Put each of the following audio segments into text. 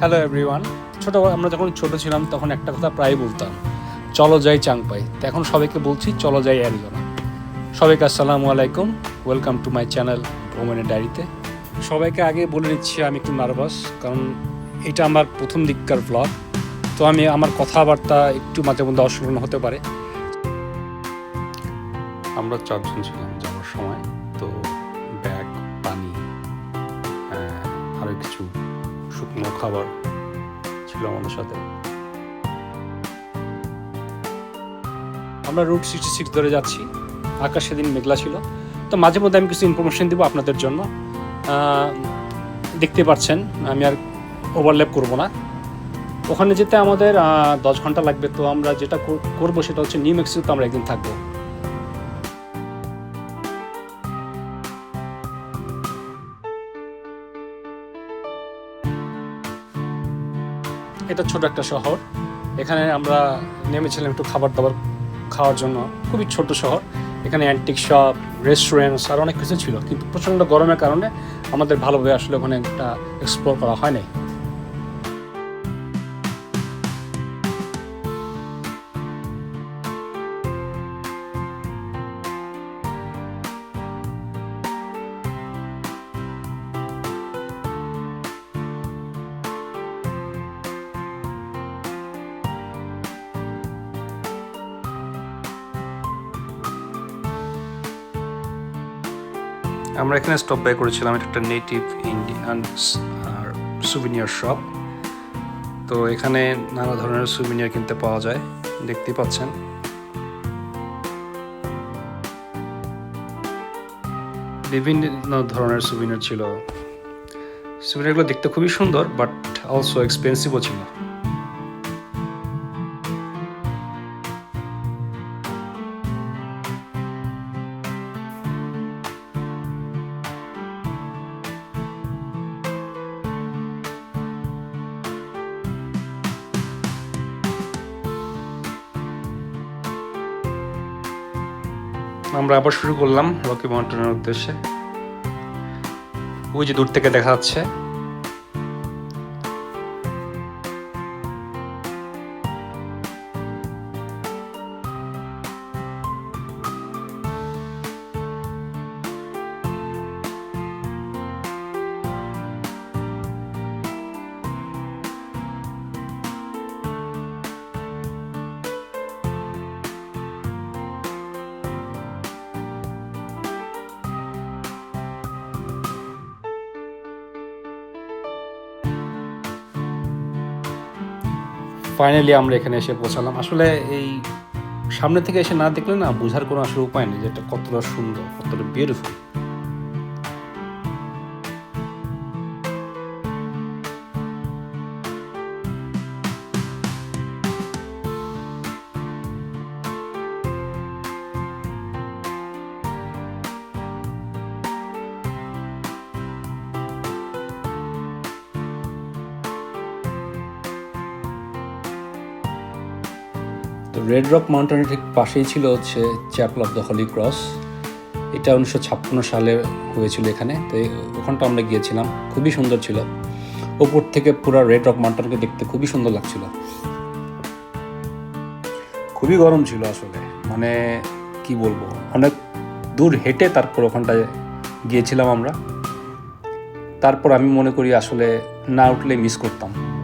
Hello everyone ছোট আমরা যখন ছোট ছিলাম, তখন একটা কথা প্রায় বলতাম, চলো যাই চাংপাই। তো এখন সবাইকে বলছি, চলো যাই অ্যারিজোনা। সবাইকে আসসালামু আলাইকুম। ওয়েলকাম টু মাই চ্যানেল ভ্রমণের ডায়েরিতে। সবাইকে আগে বলে নিচ্ছি, আমি একটু নার্ভাস কারণ এটা আমার প্রথম দিককার ব্লগ তো আমি আমার কথাবার্তা একটু মাঝে মধ্যে অসম্পূর্ণ হতে পারে। আমরা চারজন ছিলাম। খাবার ছিল আমাদের সাথে। আমরা রুট সিক্সটি সিক্স ধরে যাচ্ছি। আকাশ সেদিন মেঘলা ছিল। তো মাঝে মধ্যে আমি কিছু ইনফরমেশন দিব আপনাদের জন্য। দেখতে পাচ্ছেন, আমি আর ওভারল্যাপ করব না। ওখানে যেতে আমাদের দশ ঘণ্টা লাগবে। তো আমরা যেটা করব সেটা হচ্ছে নিউ মেক্সিকোতে আমরা একদিন থাকব। এটা ছোট একটা শহর। এখানে আমরা নেমেছিলাম একটু খাবার দাবার খাওয়ার জন্য। খুবই ছোট শহর। এখানে অ্যান্টিক শপ রেস্টুরেন্টস আর অনেক কিছু ছিল। কিন্তু প্রচণ্ড গরমের কারণে আমাদের ভালোভাবে আসলে ওখানে একটা এক্সপ্লোর করা হয় নাই। আমরা এখানে স্টপ বাই করেছিলাম, এটা একটা নেটিভ ইন্ডিয়ান আর সুভিনিয়ার শপ তো এখানে নানা ধরনের সুভিনিয়ার কিনতে পাওয়া যায়, দেখতেই পাচ্ছেন। বিভিন্ন ধরনের সুভিনিয়ার ছিল। সুভিনিয়ারগুলো দেখতে খুবই সুন্দর বাট অলসো এক্সপেন্সিভও ছিল। আমরা আবার শুরু করলাম রকি মাউন্টেনের উদ্দেশ্যে। ওই যে দূর থেকে দেখা যাচ্ছে। ফাইনালি আমরা এখানে এসে পৌঁছালাম। আসলে এই সামনে থেকে এসে না দেখলে না বোঝার কোনো আসলে উপায় নেই যে এটা কতটা সুন্দর, কতটা বিউটিফুল তো রেড রক মাউন্টেনের ঠিক পাশেই ছিল হচ্ছে chapel of the holy cross এটা উনিশশো ছাপ্পান্ন সালে হয়েছিল এখানে। তো ওখানটা আমরা গিয়েছিলাম। খুবই সুন্দর ছিল। ওপর থেকে পুরো রেড রক মাউন্টেনকে দেখতে খুবই সুন্দর লাগছিল। খুবই গরম ছিল আসলে। মানে কি বলব? অনেক দূর হেঁটে তারপর ওখানটায় গিয়েছিলাম আমরা। তারপর আমি মনে করি আসলে না উঠলে মিস করতাম।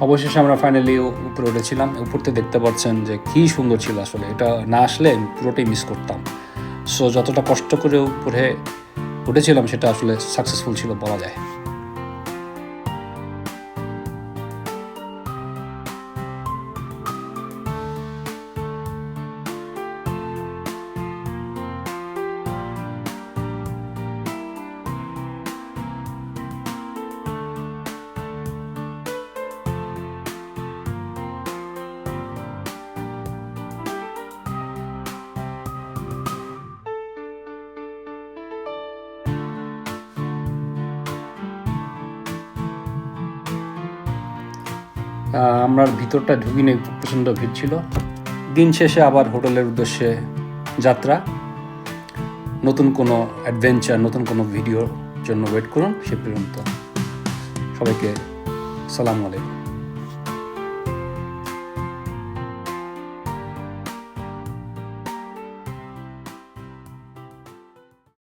অবশেষে আমরা ফাইনালি উপরে উঠেছিলাম। উপরতে দেখতে পাচ্ছেন যে কি সুন্দর ছিল আসলে। এটা না আসলে পুরোটাই মিস করতাম। সো যতটা কষ্ট করে উপরে উঠেছিলাম, সেটা আসলে সাকসেসফুল ছিল বলা যায়। আমরা ভিতরটা ঢুকি নেই প্রচণ্ড ভিড় ছিল। দিন শেষে আবার হোটেলের উদ্দেশ্যে যাত্রা। নতুন কোনো অ্যাডভেঞ্চার নতুন কোনো ভিডিওর জন্য ওয়েট করুন, সে পর্যন্ত সবাইকে সালাম আলাইকুম।